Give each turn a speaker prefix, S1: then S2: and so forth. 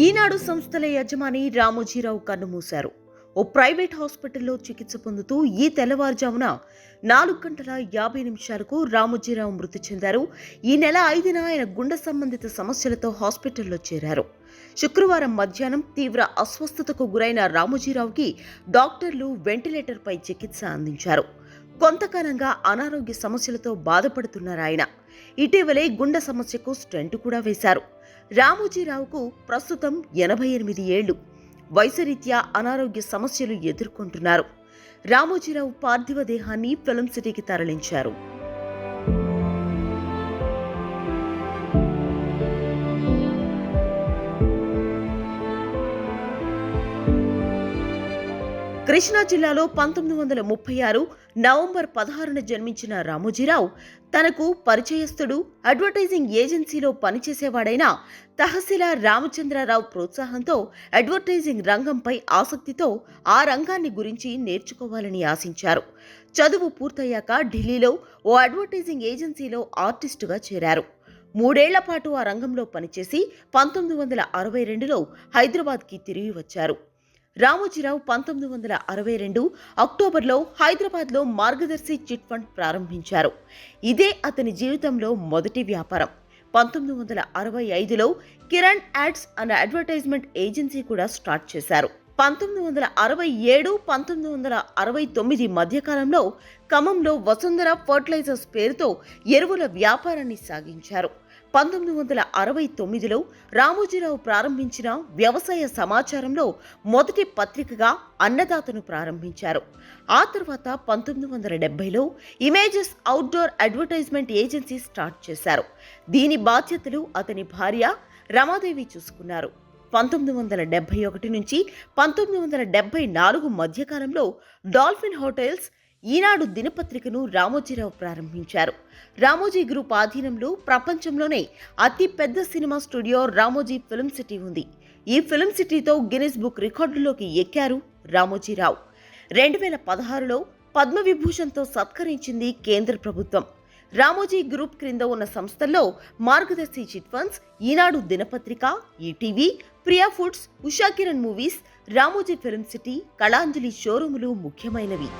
S1: ఈనాడు సంస్థల యజమాని రామోజీరావు కన్నుమూశారు ఓ ప్రైవేట్ హాస్పిటల్లో చికిత్స పొందుతూ ఈ తెల్లవారుజామున నాలుగు గంటల యాభై నిమిషాలకు రామోజీరావు మృతి చెందారు. ఈ నెల ఐదున ఆయన గుండె సంబంధిత సమస్యలతో హాస్పిటల్లో చేరారు. శుక్రవారం మధ్యాహ్నం తీవ్ర అస్వస్థతకు గురైన రామోజీరావుకి డాక్టర్లు వెంటిలేటర్పై చికిత్స అందించారు. కొంతకాలంగా అనారోగ్య సమస్యలతో బాధపడుతున్నారు ఆయన. ఇటీవలే గుండె సమస్యకు స్టెంట్ కూడా వేశారు. రామోజీరావుకు ప్రస్తుతం ఎనభై ఎనిమిది ఏళ్ళు వయసురీత్యా అనారోగ్య సమస్యలు ఎదుర్కొంటున్నారు. రామోజీరావు పార్థివ దేహాన్ని ఫిల్మ్ సిటీకి తరలించారు. కృష్ణా జిల్లాలో పంతొమ్మిది వందల ముప్పై ఆరు నవంబర్ పదహారున జన్మించిన రామోజీరావు తనకు పరిచయస్తుడు అడ్వర్టైజింగ్ ఏజెన్సీలో పనిచేసేవాడైన తహసీల్దార్ రామచంద్రరావు ప్రోత్సాహంతో అడ్వర్టైజింగ్ రంగంపై ఆసక్తితో ఆ రంగాన్ని గురించి నేర్చుకోవాలని ఆశించారు. చదువు పూర్తయ్యాక ఢిల్లీలో ఓ అడ్వర్టైజింగ్ ఏజెన్సీలో ఆర్టిస్టుగా చేరారు. మూడేళ్ళ పాటు ఆ రంగంలో పనిచేసి పంతొమ్మిది వందల అరవై రెండులో హైదరాబాద్కి తిరిగి వచ్చారు. రామోజీరావు పంతొమ్మిది వందల అరవై రెండు అక్టోబర్లో హైదరాబాద్లో మార్గదర్శి చిట్ ఫండ్ ప్రారంభించారు. ఇదే అతని జీవితంలో మొదటి వ్యాపారం. పంతొమ్మిది వందల అరవై ఐదులో కిరణ్ యాడ్స్ అనే అడ్వర్టైజ్మెంట్ ఏజెన్సీ కూడా స్టార్ట్ చేశారు. పంతొమ్మిది వందల అరవై ఏడు పంతొమ్మిది వందల అరవై తొమ్మిది మధ్యకాలంలో ఖమ్మంలో వసుంధర ఫర్టిలైజర్స్ పేరుతో ఎరువుల వ్యాపారాన్ని సాగించారు. పంతొమ్మిది వందల అరవై తొమ్మిదిలో రామోజీరావు ప్రారంభించిన వ్యవసాయ సమాచారంలో మొదటి పత్రికగా అన్నదాతను ప్రారంభించారు. ఆ తర్వాత పంతొమ్మిది వందల డెబ్బైలో images outdoor advertisement agency start చేశారు. దీని బాధ్యతలు అతని భార్య రమాదేవి చూసుకున్నారు. పంతొమ్మిది వందల డెబ్బై ఒకటి నుంచి పంతొమ్మిది వందల డెబ్బై నాలుగు మధ్యకాలంలో డాల్ఫిన్ హోటల్స్ ఈనాడు దినపత్రికను రామోజీరావు ప్రారంభించారు. రామోజీ గ్రూప్ ఆధీనంలో ప్రపంచంలోనే అతిపెద్ద cinema studio Ramoji film city ఉంది. ఈ ఫిల్మ్ సిటీతో గిన్నిస్ బుక్ రికార్డులోకి ఎక్కారు రామోజీరావు. రెండు వేల పదహారులో పద్మవిభూషణ్తో సత్కరించింది కేంద్ర ప్రభుత్వం. రామోజీ గ్రూప్ క్రింద ఉన్న సంస్థల్లో మార్గదర్శి చిట్ ఫండ్స్ ఈనాడు దినపత్రిక ETV Priya foods Usha Kiran movies Ramoji film city Kalanjali షోరూములు ముఖ్యమైనవి.